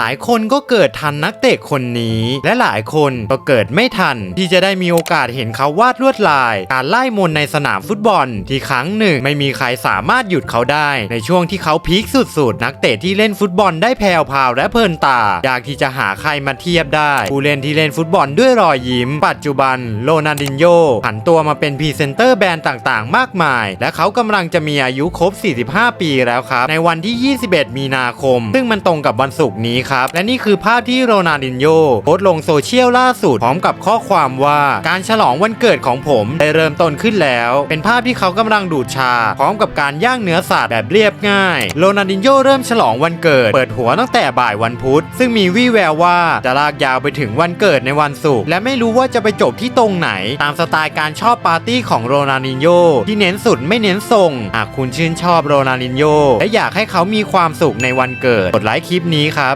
หลายคนก็เกิดทันนักเตะคนนี้ และหลายคนก็เกิดไม่ทัน ที่จะได้มีโอกาสเห็นเขาวาดลวดลาย การไล่มนในสนามฟุตบอล ที่ครั้งหนึ่งไม่มีใครสามารถหยุดเขาได้ ในช่วงที่เขาพีคสุดๆ นักเตะที่เล่นฟุตบอลได้แผ่วพาวและเพลินตา อยากที่จะหาใครมาเทียบได้ ผู้เล่นที่เล่นฟุตบอลด้วยรอยยิ้ม ปัจจุบันโรนัลดินโญผันตัวมาเป็นพรีเซนเตอร์แบรนด์ต่างๆ มากมาย และเขากำลังจะมีอายุครบ 45 ปีแล้วครับในวันที่ 21 มีนาคม ซึ่งมันตรงกับวันศุกร์นี้ครับ และนี่คือภาพที่โรนัลดินโญโพสต์ลงโซเชียลล่าสุด พร้อมกับข้อความว่าการฉลองวันเกิดของผมได้เริ่มต้นขึ้นแล้ว เป็นภาพที่เขากำลังดูดชา พร้อมกับการย่างเนื้อสัตว์แบบเรียบง่าย โรนัลดินโญเริ่มฉลองวันเกิด เปิดหัวตั้งแต่บ่ายวันพุธ ซึ่งมีวี่แววว่าจะลากยาวไปถึงวันเกิดในวันศุกร์และไม่รู้ว่าจะไปจบที่ตรงไหน ตามสไตล์การชอบปาร์ตี้ของโรนัลดินโญที่เน้นสุดไม่เน้นทรงหากคุณชื่นชอบโรนัลดินโญและอยากให้เขามีความสุขในวันเกิด กดไลค์คลิปนี้ครับ